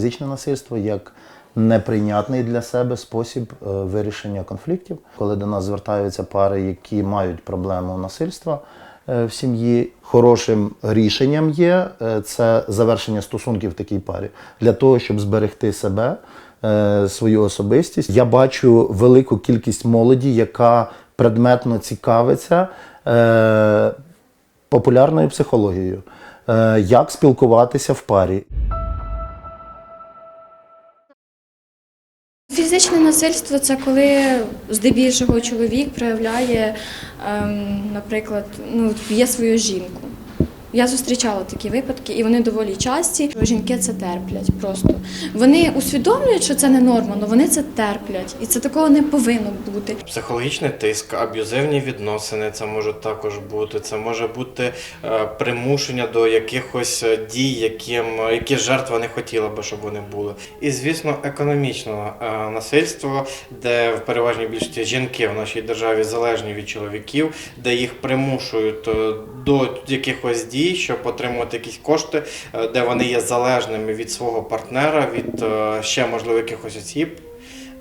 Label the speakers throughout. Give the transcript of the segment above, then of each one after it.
Speaker 1: фізичне насильство як неприйнятний для себе спосіб е, вирішення конфліктів. Коли до нас звертаються пари, які мають проблему насильства е, в сім'ї, хорошим рішенням є е, це завершення стосунків в такій парі для того, щоб зберегти себе, свою особистість. Я бачу велику кількість молоді, яка предметно цікавиться популярною психологією, як спілкуватися в парі.
Speaker 2: Насильство це коли здебільшого чоловік проявляє, ем, наприклад, ну, б'є свою жінку. Я зустрічала такі випадки, і вони доволі часті. Жінки це терплять просто. Вони усвідомлюють, що це не норма, але вони це терплять. І це такого не повинно бути.
Speaker 3: Психологічний тиск, аб'юзивні відносини, це може також бути. Це може бути е, примушення до якихось е, дій, яким, які жертва не хотіла би, щоб вони були. І звісно, економічне е, насильство, де в переважній більшості жінки в нашій державі залежні від чоловіків, де їх примушують е, до якихось дій, щоб отримувати якісь кошти, е, де вони є залежними від свого партнера, від е, ще можливо якихось осіб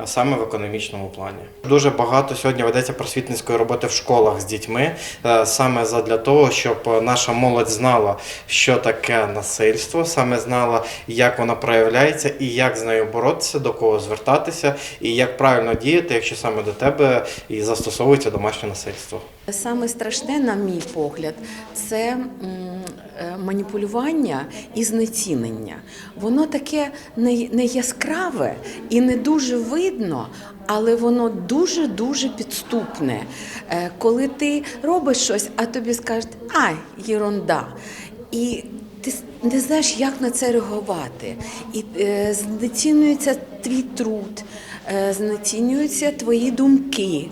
Speaker 3: саме в економічному плані. Дуже багато сьогодні ведеться просвітницької роботи в школах з дітьми, е, саме задля того, щоб е, наша молодь знала, що таке насильство, саме знала, як воно проявляється і як з нею боротися, до кого звертатися, і як правильно діяти, якщо саме до тебе і застосовується домашнє насильство.
Speaker 4: Саме страшне, на мій погляд, це е, маніпулювання і знецінення. Воно таке не яскраве і не дуже видно, але воно дуже-дуже підступне. Е, Коли ти робиш щось, а тобі скажуть, ай, єрунда. І ти не знаєш, як на це реагувати. І е, знецінюється твій труд, е, знецінюються твої думки.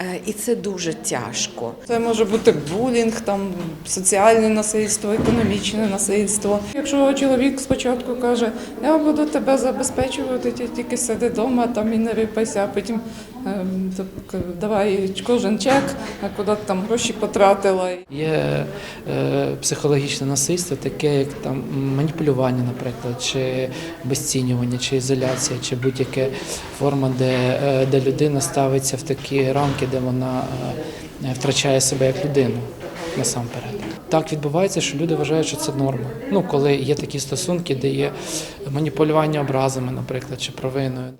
Speaker 4: Е, І це дуже тяжко.
Speaker 5: Це може бути булінг, там соціальне насильство, економічне насильство. Якщо чоловік спочатку каже, я буду тебе забезпечувати, ти тільки сиди вдома, там і не рипайся, а потім давай кожен чек, а куди ти там гроші потратила.
Speaker 6: Є е, психологічне насильство, таке як там маніпулювання, наприклад, чи безцінювання, чи ізоляція, чи будь-яка форма, де, е, де людина ставиться в такі рамки, де вона е, втрачає себе як людину насамперед. Так відбувається, що люди вважають, що це норма. Ну, коли є такі стосунки, де є маніпулювання образами, наприклад, чи провиною.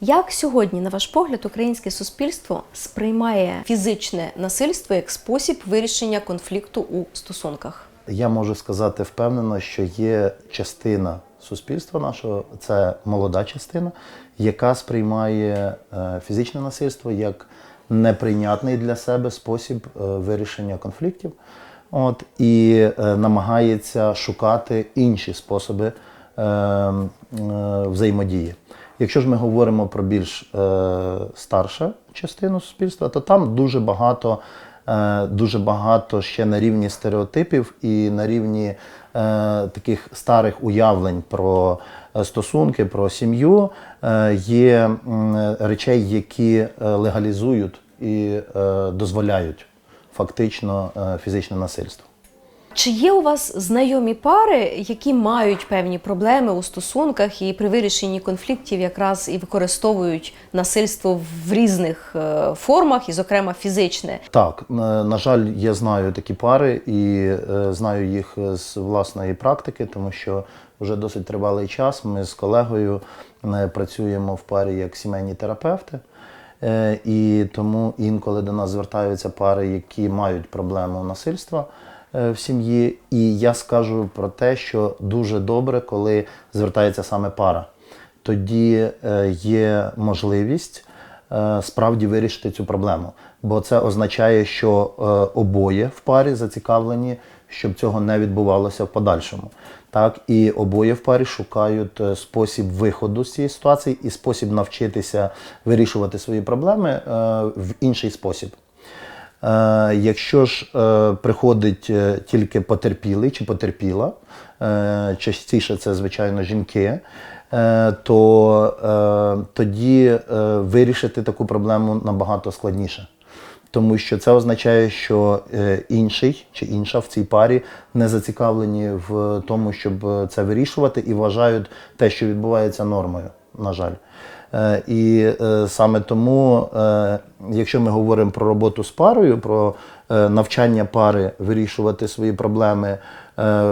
Speaker 7: Як сьогодні, на ваш погляд, українське суспільство сприймає фізичне насильство як спосіб вирішення конфлікту у стосунках?
Speaker 1: Я можу сказати впевнено, що є частина суспільства нашого, це молода частина, яка сприймає е, фізичне насильство як неприйнятний для себе спосіб е, вирішення конфліктів. От, і е, намагається шукати інші способи е, е, взаємодії. Якщо ж ми говоримо про більш е, старшу частину суспільства, то там дуже багато, е, дуже багато ще на рівні стереотипів і на рівні е, таких старих уявлень про е, стосунки, про сім'ю е, є речей, які е, легалізують і е, дозволяють фактично е, фізичне насильство.
Speaker 7: Чи є у вас знайомі пари, які мають певні проблеми у стосунках і при вирішенні конфліктів якраз і використовують насильство в різних е, формах, і, зокрема, фізичне?
Speaker 1: Так, на жаль, я знаю такі пари і е, знаю їх з власної практики, тому що вже досить тривалий час ми з колегою е, працюємо в парі як сімейні терапевти. І тому інколи до нас звертаються пари, які мають проблему насильства в сім'ї. І я скажу про те, що дуже добре, коли звертається саме пара. Тоді е, є можливість е, справді вирішити цю проблему. Бо це означає, що е, обоє в парі зацікавлені, щоб цього не відбувалося в подальшому. Так, і обоє в парі шукають е, спосіб виходу з цієї ситуації і спосіб навчитися вирішувати свої проблеми е, в інший спосіб. Е, Якщо ж е, приходить е, тільки потерпілий чи потерпіла, частіше це, звичайно, жінки, то тоді вирішити таку проблему набагато складніше. тому що це означає, що інший чи інша в цій парі не зацікавлені в тому, щоб це вирішувати, і вважають те, що відбувається нормою, на жаль. Е, І е, саме тому, е, якщо ми говоримо про роботу з парою, про навчання пари вирішувати свої проблеми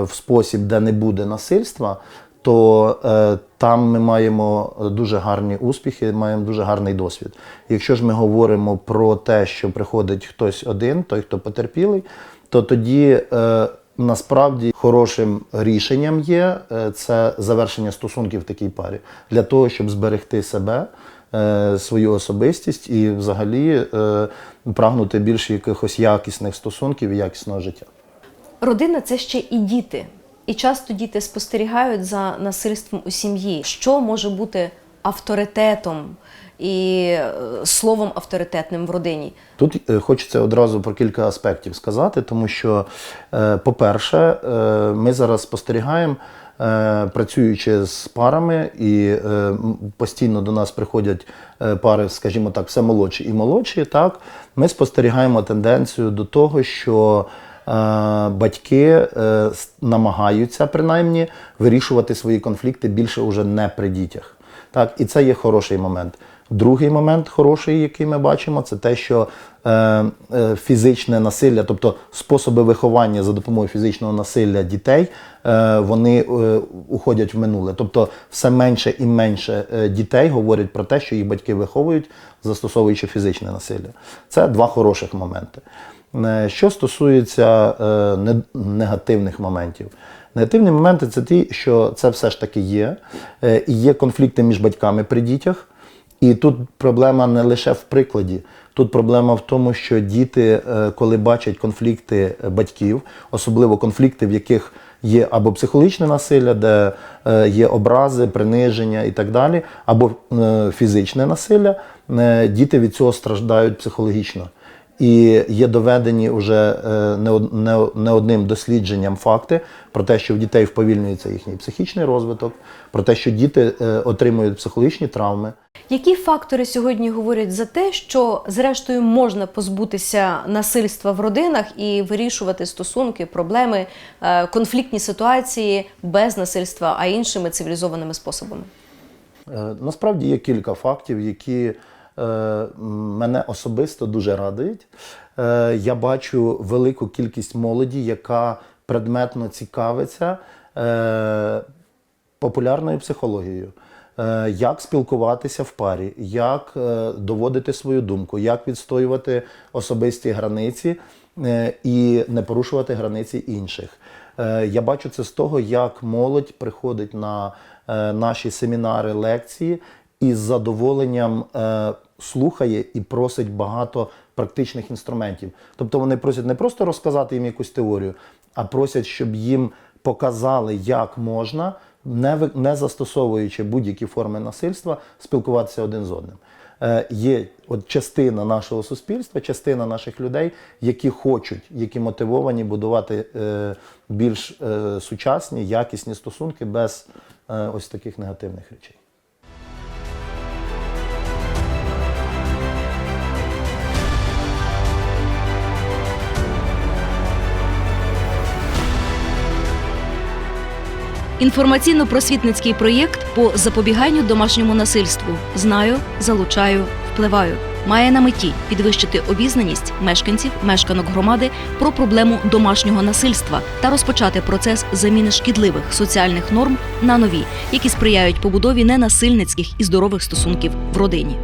Speaker 1: в спосіб, де не буде насильства, то там ми маємо дуже гарні успіхи, маємо дуже гарний досвід. Якщо ж ми говоримо про те, що приходить хтось один, той, хто потерпілий, то тоді насправді хорошим рішенням є е, це завершення стосунків в такій парі для того, щоб зберегти себе. е, Свою особистість і взагалі е, прагнути більш якихось якісних стосунків і якісного життя.
Speaker 7: Родина це ще і діти. І часто діти спостерігають за насильством у сім'ї. Що може бути авторитетом і е, словом авторитетним в родині?
Speaker 1: Тут е, хочеться одразу про кілька аспектів сказати, тому що, е, по-перше, ми зараз спостерігаємо, працюючи з парами, і постійно до нас приходять пари, скажімо так, все молодші і молодші. Так, ми спостерігаємо тенденцію до того, що батьки намагаються принаймні вирішувати свої конфлікти більше уже не при дітях. Так, і це є хороший момент. Другий момент хороший, який ми бачимо, це те, що е, е, фізичне насилля, тобто способи виховання за допомогою фізичного насилля дітей, е, вони е, уходять в минуле. Тобто все менше і менше е, дітей говорять про те, що їх батьки виховують, застосовуючи фізичне насилля. Це два хороших моменти. Е, Що стосується е, не- негативних моментів, негативні моменти це ті, що це все ж таки є. Е, І є конфлікти між батьками при дітях. І тут проблема не лише в прикладі. Тут проблема в тому, що діти, е, коли бачать конфлікти е, батьків, особливо конфлікти, в яких є або психологічне насилля, де є образи, приниження і так далі, або фізичне насилля, діти від цього страждають психологічно. І є доведені вже е, не од- не не одним дослідженням факти про те, що в дітей вповільнюється їхній психічний розвиток, про те, що діти е, отримують психологічні травми.
Speaker 7: Які фактори сьогодні говорять за те, що зрештою можна позбутися насильства в родинах і вирішувати стосунки, проблеми, е, конфліктні ситуації без насильства, а іншими цивілізованими способами?
Speaker 1: Насправді є кілька фактів, які мене особисто дуже радують. Е, Я бачу велику кількість молоді, яка предметно цікавиться е, популярною психологією. Е, Як спілкуватися в парі, як е, доводити свою думку, як відстоювати особисті границі е, і не порушувати границі інших. Е, Я бачу це з того, як молодь приходить на е, наші семінари, лекції і з задоволенням е, слухає і просить багато практичних інструментів. Тобто вони просять не просто розказати їм якусь теорію, а просять, щоб їм показали, як можна, не, не застосовуючи будь-які форми насильства, спілкуватися один з одним. Е, є от частина нашого суспільства, частина наших людей, які хочуть, які мотивовані будувати е, більш е, сучасні, якісні стосунки без е, ось таких негативних речей.
Speaker 8: Інформаційно-просвітницький проєкт по запобіганню домашньому насильству знаю, залучаю, впливаю. Має на меті підвищити обізнаність мешканців, мешканок громади про проблему домашнього насильства та розпочати процес заміни шкідливих соціальних норм на нові, які сприяють побудові ненасильницьких і здорових стосунків в родині.